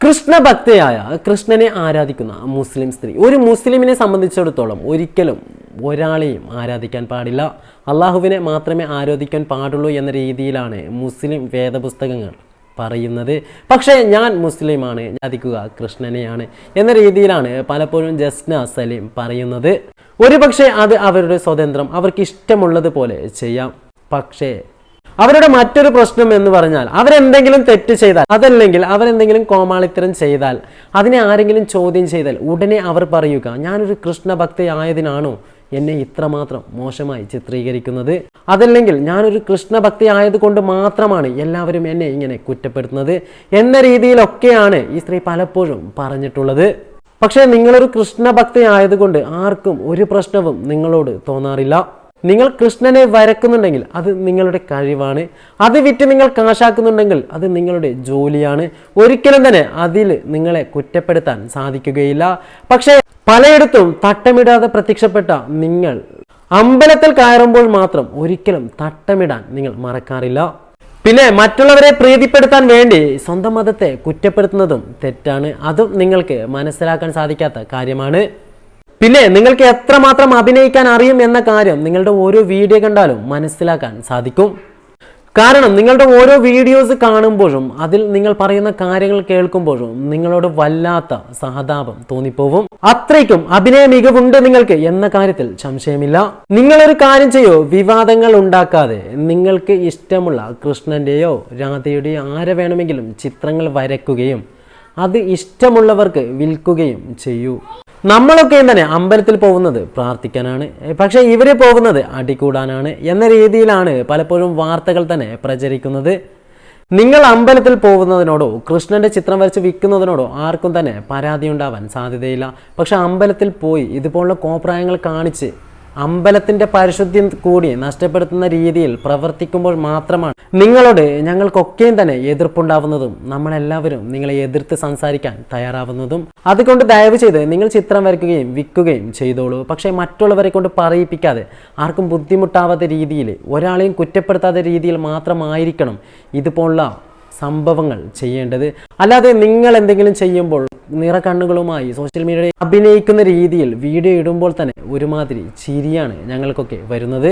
കൃഷ്ണഭക്തയായ കൃഷ്ണനെ ആരാധിക്കുന്ന മുസ്ലിം സ്ത്രീ. ഒരു മുസ്ലിമിനെ സംബന്ധിച്ചിടത്തോളം ഒരിക്കലും ഒരാളെയും ആരാധിക്കാൻ പാടില്ല. അള്ളാഹുവിനെ മാത്രമേ ആരാധിക്കാൻ പാടുള്ളൂ എന്ന രീതിയിലാണ് മുസ്ലിം വേദപുസ്തകങ്ങൾ പറയുന്നത്. പക്ഷേ ഞാൻ മുസ്ലിമാണ് ആരാധിക്കുക കൃഷ്ണനെയാണ് എന്ന രീതിയിലാണ് പലപ്പോഴും ജസ്ന സലീം പറയുന്നത്. ഒരു പക്ഷേ അത് അവരുടെ സ്വതന്ത്രം അവർക്ക് ഇഷ്ടമുള്ളത് പോലെ ചെയ്യാം. പക്ഷേ അവരുടെ മറ്റൊരു പ്രശ്നം എന്ന് പറഞ്ഞാൽ അവരെന്തെങ്കിലും തെറ്റ് ചെയ്താൽ അതല്ലെങ്കിൽ അവരെന്തെങ്കിലും കോമാളിത്തരം ചെയ്താൽ അതിനെ ആരെങ്കിലും ചോദ്യം ചെയ്താൽ ഉടനെ അവർ പറയുക ഞാനൊരു കൃഷ്ണഭക്തി ആയതിനാണോ എന്നെ ഇത്രമാത്രം മോശമായി ചിത്രീകരിക്കുന്നത്? അതല്ലെങ്കിൽ ഞാനൊരു കൃഷ്ണഭക്തി ആയതുകൊണ്ട് മാത്രമാണ് എല്ലാവരും എന്നെ ഇങ്ങനെ കുറ്റപ്പെടുത്തുന്നത്? എന്ന രീതിയിലൊക്കെയാണ് ഈ സ്ത്രീ പലപ്പോഴും പറഞ്ഞിട്ടുള്ളത്. പക്ഷേ നിങ്ങളൊരു കൃഷ്ണഭക്തി ആയതുകൊണ്ട് ആർക്കും ഒരു പ്രശ്നവും നിങ്ങളോട് തോന്നാറില്ല. നിങ്ങൾ കൃഷ്ണനെ വരക്കുന്നുണ്ടെങ്കിൽ അത് നിങ്ങളുടെ കഴിവാണ്. അത് വിറ്റ് നിങ്ങൾ കാശാക്കുന്നുണ്ടെങ്കിൽ അത് നിങ്ങളുടെ ജോലിയാണ്. ഒരിക്കലും തന്നെ അതിൽ നിങ്ങളെ കുറ്റപ്പെടുത്താൻ സാധിക്കുകയില്ല. പക്ഷേ പലയിടത്തും തട്ടമിടാതെ പ്രത്യക്ഷപ്പെട്ട നിങ്ങൾ അമ്പലത്തിൽ കയറുമ്പോൾ മാത്രം ഒരിക്കലും തട്ടമിടാൻ നിങ്ങൾ മറക്കാറില്ല. പിന്നെ മറ്റുള്ളവരെ പ്രീതിപ്പെടുത്താൻ വേണ്ടി സ്വന്തം മതത്തെ കുറ്റപ്പെടുത്തുന്നതും തെറ്റാണ്. അതും നിങ്ങൾക്ക് മനസ്സിലാക്കാൻ സാധിക്കാത്ത കാര്യമാണ്. പിന്നെ നിങ്ങൾക്ക് എത്രമാത്രം അഭിനയിക്കാൻ അറിയും എന്ന കാര്യം നിങ്ങളുടെ ഓരോ വീഡിയോ കണ്ടാലും മനസ്സിലാക്കാൻ സാധിക്കും. കാരണം നിങ്ങളുടെ ഓരോ വീഡിയോസ് കാണുമ്പോഴും അതിൽ നിങ്ങൾ പറയുന്ന കാര്യങ്ങൾ കേൾക്കുമ്പോഴും നിങ്ങളോട് വല്ലാത്ത സഹതാപം തോന്നിപ്പോവും. അത്രയ്ക്കും അഭിനയ മികവുണ്ട് നിങ്ങൾക്ക് എന്ന കാര്യത്തിൽ സംശയമില്ല. നിങ്ങളൊരു കാര്യം ചെയ്യോ വിവാദങ്ങൾ ഉണ്ടാക്കാതെ നിങ്ങൾക്ക് ഇഷ്ടമുള്ള കൃഷ്ണന്റെയോ രാധയുടെയോ ആരെ വേണമെങ്കിലും ചിത്രങ്ങൾ വരയ്ക്കുകയും അത് ഇഷ്ടമുള്ളവർക്ക് വിൽക്കുകയും ചെയ്യൂ. നമ്മളൊക്കെയും തന്നെ അമ്പലത്തിൽ പോകുന്നത്? പ്രാർത്ഥിക്കാനാണ്. പക്ഷേ ഇവർ പോകുന്നത് അടികൂടാനാണ് എന്ന രീതിയിലാണ് പലപ്പോഴും വാർത്തകൾ തന്നെ പ്രചരിക്കുന്നത്. നിങ്ങൾ അമ്പലത്തിൽ പോകുന്നതിനോടോ കൃഷ്ണന്റെ ചിത്രം വരച്ച് വിൽക്കുന്നതിനോടോ ആർക്കും തന്നെ പരാതി ഉണ്ടാവാൻ സാധ്യതയില്ല. പക്ഷെ അമ്പലത്തിൽ പോയി ഇതുപോലുള്ള കോപ്രായങ്ങൾ കാണിച്ച് അമ്പലത്തിന്റെ പരിശുദ്ധി കൂടി നഷ്ടപ്പെടുത്തുന്ന രീതിയിൽ പ്രവർത്തിക്കുമ്പോൾ മാത്രമാണ് നിങ്ങളോട് ഞങ്ങൾക്കൊക്കെയും തന്നെ എതിർപ്പുണ്ടാവുന്നതും നമ്മളെല്ലാവരും നിങ്ങളെ എതിർത്ത് സംസാരിക്കാൻ തയ്യാറാവുന്നതും. അതുകൊണ്ട് ദയവ് ചെയ്ത് നിങ്ങൾ ചിത്രം വരയ്ക്കുകയും വിൽക്കുകയും ചെയ്തോളൂ. പക്ഷേ മറ്റുള്ളവരെ കൊണ്ട് പറയിപ്പിക്കാതെ ആർക്കും ബുദ്ധിമുട്ടാവാത്ത രീതിയിൽ ഒരാളെയും കുറ്റപ്പെടുത്താത്ത രീതിയിൽ മാത്രമായിരിക്കണം ഇതുപോലുള്ള സംഭവങ്ങൾ ചെയ്യേണ്ടത്. അല്ലാതെ നിങ്ങൾ എന്തെങ്കിലും ചെയ്യുമ്പോൾ നിറകണ്ണുകളുമായി സോഷ്യൽ മീഡിയയിൽ അഭിനയിക്കുന്ന രീതിയിൽ വീഡിയോ ഇടുമ്പോൾ തന്നെ ഒരുമാതിരി ചിരിയാണ് ഞങ്ങൾക്കൊക്കെ വരുന്നത്.